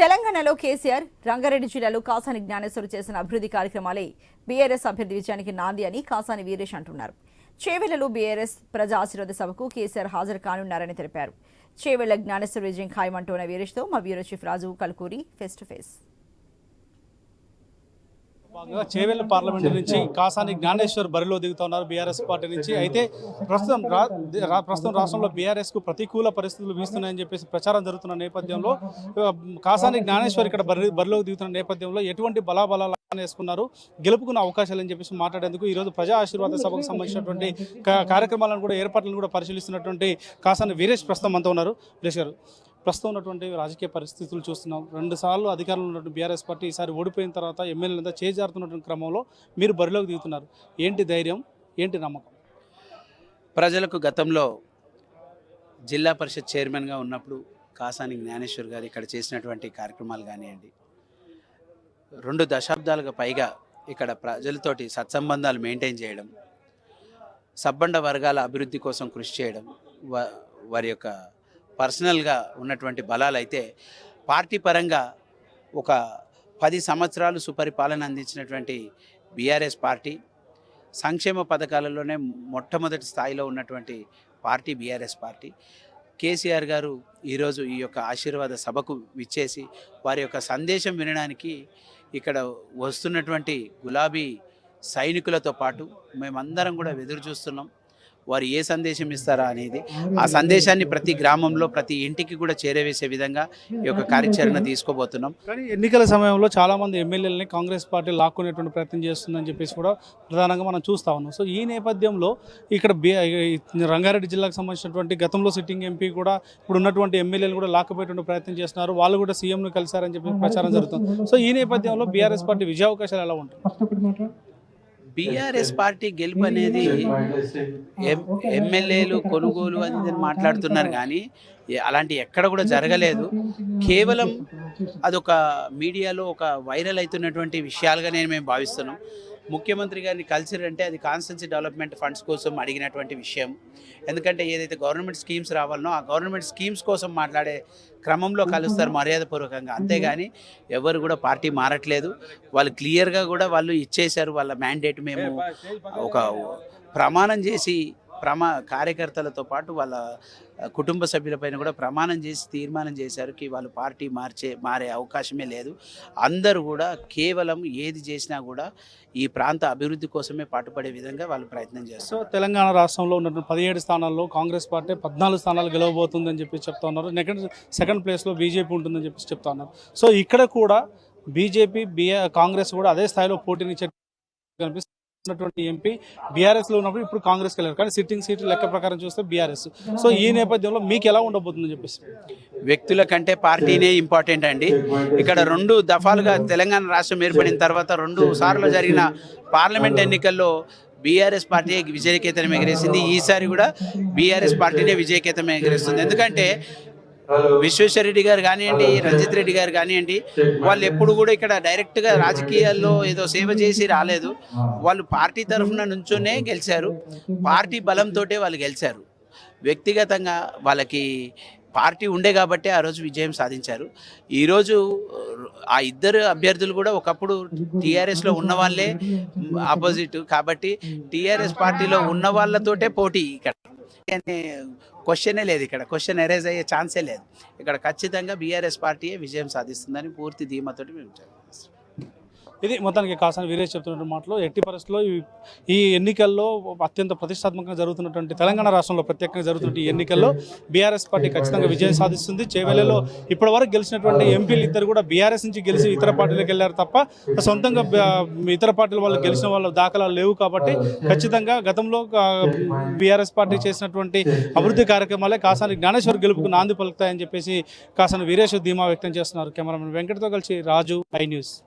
తెలంగాణలో కేసీఆర్ రంగారెడ్డి జిల్లాలో కాసాని జ్ఞానేశ్వరు చేసిన అభివృద్ధి కార్యక్రమాలే బీఆర్ఎస్ అభ్యర్థి విజయానికి నాంది అని కాసాని వీరేష్ అంటున్నారు. చేవెళ్ళలో బీఆర్ఎస్ ప్రజా ఆశీర్వాద సభకు కేసీఆర్ హాజరు కానున్నారని తెలిపారు. చేవెళ్ళ జ్ఞానేశ్వర విజయం ఖాయమంటున్న వీరేష్తో మా bureau chief Raju Kalkuri face to face. భాగంగా చేవెళ్ళ పార్లమెంట్ నుంచి కాసాని జ్ఞానేశ్వర్ బరిలో దిగుతున్నారు బీఆర్ఎస్ పార్టీ నుంచి. అయితే ప్రస్తుతం ప్రస్తుతం రాష్ట్రంలో బీఆర్ఎస్కు ప్రతికూల పరిస్థితులు వీస్తున్నాయని చెప్పేసి ప్రచారం జరుగుతున్న నేపథ్యంలో కాసాని జ్ఞానేశ్వర్ ఇక్కడ బరి బరిలోకి దిగుతున్న నేపథ్యంలో ఎటువంటి బలాబలాలు వేసుకున్నారు గెలుపుకున్న అవకాశాలు అని చెప్పేసి మాట్లాడేందుకు ఈరోజు ప్రజా ఆశీర్వాద సభకు సంబంధించినటువంటి కార్యక్రమాలను కూడా ఏర్పాట్లను కూడా పరిశీలిస్తున్నటువంటి కాసాని వీరేష్ ప్రస్తుతం అంతా ఉన్నారు. వీరేష్ గారు. ప్రస్తుతం ఉన్నటువంటి రాజకీయ పరిస్థితులు చూస్తున్నాం. రెండు సార్లు అధికారంలో ఉన్నటువంటి బీఆర్ఎస్ పార్టీ ఈసారి ఓడిపోయిన తర్వాత ఎమ్మెల్యేలంతా చేజారుతున్నటువంటి క్రమంలో మీరు బరిలోకి దిగుతున్నారు. ఏంటి ధైర్యం? ఏంటి నమ్మకం? ప్రజలకు గతంలో జిల్లా పరిషత్ చైర్మన్గా ఉన్నప్పుడు కాసాని జ్ఞానేశ్వర్ గారు ఇక్కడ చేసినటువంటి కార్యక్రమాలు కానివ్వండి రెండు దశాబ్దాలకు పైగా ఇక్కడ ప్రజలతోటి సత్సంబంధాలు మెయింటైన్ చేయడం సబ్బండ వర్గాల అభివృద్ధి కోసం కృషి చేయడం వారి యొక్క పర్సనల్గా ఉన్నటువంటి బలాలు అయితే పార్టీ పరంగా ఒక పది సంవత్సరాలు సుపరిపాలన అందించినటువంటి బీఆర్ఎస్ పార్టీ సంక్షేమ పథకాలలోనే మొట్టమొదటి స్థాయిలో ఉన్నటువంటి పార్టీ బీఆర్ఎస్ పార్టీ. కేసీఆర్ గారు ఈరోజు ఈ యొక్క ఆశీర్వాద సభకు విచ్చేసి వారి యొక్క సందేశం వినడానికి ఇక్కడ వస్తున్నటువంటి గులాబీ సైనికులతో పాటు మేమందరం కూడా ఎదురు చూస్తున్నాం వారు ఏ సందేశం ఇస్తారా అనేది ఆ సందేశాన్ని ప్రతి గ్రామంలో ప్రతి ఇంటికి కూడా చేరవేసే విధంగా ఈ యొక్క కార్యాచరణ తీసుకోబోతున్నాం. కానీ ఎన్నికల సమయంలో చాలా మంది ఎమ్మెల్యేలని కాంగ్రెస్ పార్టీ లాక్కునేటువంటి ప్రయత్నం చేస్తుందని చెప్పేసి కూడా ప్రధానంగా మనం చూస్తా ఉన్నాం. సో ఈ నేపథ్యంలో ఇక్కడ రంగారెడ్డి జిల్లాకు సంబంధించినటువంటి గతంలో సిట్టింగ్ ఎంపీ కూడా ఇప్పుడు ఉన్నటువంటి ఎమ్మెల్యేలు కూడా లాక్కుపోయేటువంటి ప్రయత్నం చేస్తున్నారు. వాళ్ళు కూడా సీఎంను కలిశారని చెప్పి ప్రచారం జరుగుతుంది. సో ఈ నేపథ్యంలో బీఆర్ఎస్ పార్టీ విజయావకాశాలు ఎలా ఉంటాయి? బీఆర్ఎస్ పార్టీ గెలుపు అనేది ఎమ్మెల్యేలు కొనుగోలు అది అని మాట్లాడుతున్నారు కానీ అలాంటి ఎక్కడ కూడా జరగలేదు. కేవలం అదొక మీడియాలో ఒక వైరల్ అవుతున్నటువంటి విషయాలుగా నేను మేము భావిస్తున్నాం. ముఖ్యమంత్రి గారిని కలిసిరంటే అది కాన్స్టెన్సీ డెవలప్మెంట్ ఫండ్స్ కోసం అడిగినటువంటి విషయం. ఎందుకంటే ఏదైతే గవర్నమెంట్ స్కీమ్స్ రావాలనో ఆ గవర్నమెంట్ స్కీమ్స్ కోసం మాట్లాడే క్రమంలో కలుస్తారు మర్యాదపూర్వకంగా. అంతేగాని ఎవరు కూడా పార్టీ మారట్లేదు. వాళ్ళు క్లియర్గా కూడా వాళ్ళు ఇచ్చేశారు వాళ్ళ మ్యాండేట్ మేము ఒక ప్రమాణం చేసి ప్రమా కార్యకర్తలతో పాటు వాళ్ళ కుటుంబ సభ్యులపైన కూడా ప్రమాణం చేసి తీర్మానం చేశారు కి వాళ్ళు పార్టీ మార్చే మారే అవకాశమే లేదు. అందరూ కూడా కేవలం ఏది చేసినా కూడా ఈ ప్రాంత అభివృద్ధి కోసమే పాటుపడే విధంగా వాళ్ళు ప్రయత్నం సో చేస్తారు తెలంగాణ రాష్ట్రంలో ఉన్నటువంటి పదిహేడు స్థానాల్లో కాంగ్రెస్ పార్టీ పద్నాలుగు స్థానాలు గెలవబోతుందని చెప్పి చెప్తా ఉన్నారు. నెక్స్ట్ సెకండ్ ప్లేస్లో బీజేపీ ఉంటుందని చెప్పి చెప్తా ఉన్నారు. సో ఇక్కడ కూడా బీజేపీ బిఆర్ కాంగ్రెస్ కూడా అదే స్థాయిలో పోటీని ఉన్నటువంటి ఎంపీ బీఆర్ఎస్లో ఉన్నప్పుడు ఇప్పుడు కాంగ్రెస్ వెళ్ళారు. కానీ సిట్టింగ్ సీట్ లెక్క ప్రకారం చూస్తే బీఆర్ఎస్. సో ఈ నేపథ్యంలో మీకు ఎలా ఉండబోతుందని చెప్పేసి. వ్యక్తుల కంటే పార్టీనే ఇంపార్టెంట్ అండి. ఇక్కడ రెండు దఫాలుగా తెలంగాణ రాష్ట్రం ఏర్పడిన తర్వాత రెండు సార్లు జరిగిన పార్లమెంట్ ఎన్నికల్లో బీఆర్ఎస్ పార్టీ విజయకేతనం ఎగిరేసింది. ఈసారి కూడా బీఆర్ఎస్ పార్టీనే విజయకేతనం ఎగరేస్తుంది. ఎందుకంటే విశ్వేశ్వరరెడ్డి గారు కానివ్వండి రంజిత్ రెడ్డి గారు కానివ్వండి వాళ్ళు ఎప్పుడు కూడా ఇక్కడ డైరెక్ట్గా రాజకీయాల్లో ఏదో సేవ చేసి రాలేదు. వాళ్ళు పార్టీ తరఫున నుంచోనే గెలిచారు. పార్టీ బలంతో వాళ్ళు గెలిచారు. వ్యక్తిగతంగా వాళ్ళకి పార్టీ ఉండే కాబట్టి ఆ రోజు విజయం సాధించారు. ఈరోజు ఆ ఇద్దరు అభ్యర్థులు కూడా ఒకప్పుడు టీఆర్ఎస్లో ఉన్న వాళ్ళే ఆపోజిట్ కాబట్టి టీఆర్ఎస్ పార్టీలో ఉన్న వాళ్ళతోటే పోటీ ఇక్కడ. క్వశ్చనే లేదు ఇక్కడ క్వశ్చన్ ఎరేజ్ అయ్యే ఛాన్సే లేదు ఇక్కడ ఖచ్చితంగా బీఆర్ఎస్ పార్టీయే విజయం సాధిస్తుందని పూర్తి ధీమాతోటి మేము చెప్పేస్తాం. ఇది మొత్తానికి కాసాని వీరేష్ చెప్తున్నటువంటి మాటలు. ఎట్టి పరిస్థితుల్లో ఈ- ఎన్నికల్లో అత్యంత ప్రతిష్టాత్మకంగా జరుగుతున్నటువంటి తెలంగాణ రాష్ట్రంలో ప్రత్యేకంగా జరుగుతున్న ఈ ఎన్నికల్లో బీఆర్ఎస్ పార్టీ ఖచ్చితంగా విజయం సాధిస్తుంది. చేవెళ్ళలో ఇప్పటి వరకు గెలిచినటువంటి ఎంపీలు ఇద్దరు కూడా బీఆర్ఎస్ నుంచి గెలిచి ఇతర పార్టీలకు వెళ్ళారు తప్ప సొంతంగా ఇతర పార్టీల వాళ్ళు గెలిచిన వాళ్ళ దాఖలాలు లేవు కాబట్టి ఖచ్చితంగా గతంలో బీఆర్ఎస్ పార్టీ చేసినటువంటి అభివృద్ధి కార్యక్రమాలే కాసాని జ్ఞానేశ్వర్ గెలుపుకు నాంది పలుకుతాయని చెప్పేసి కాసాని వీరేష్ ధీమా వ్యక్తం చేస్తున్నారు. కెమెరామెన్ వెంకటతో కలిసి రాజు ఐ న్యూస్.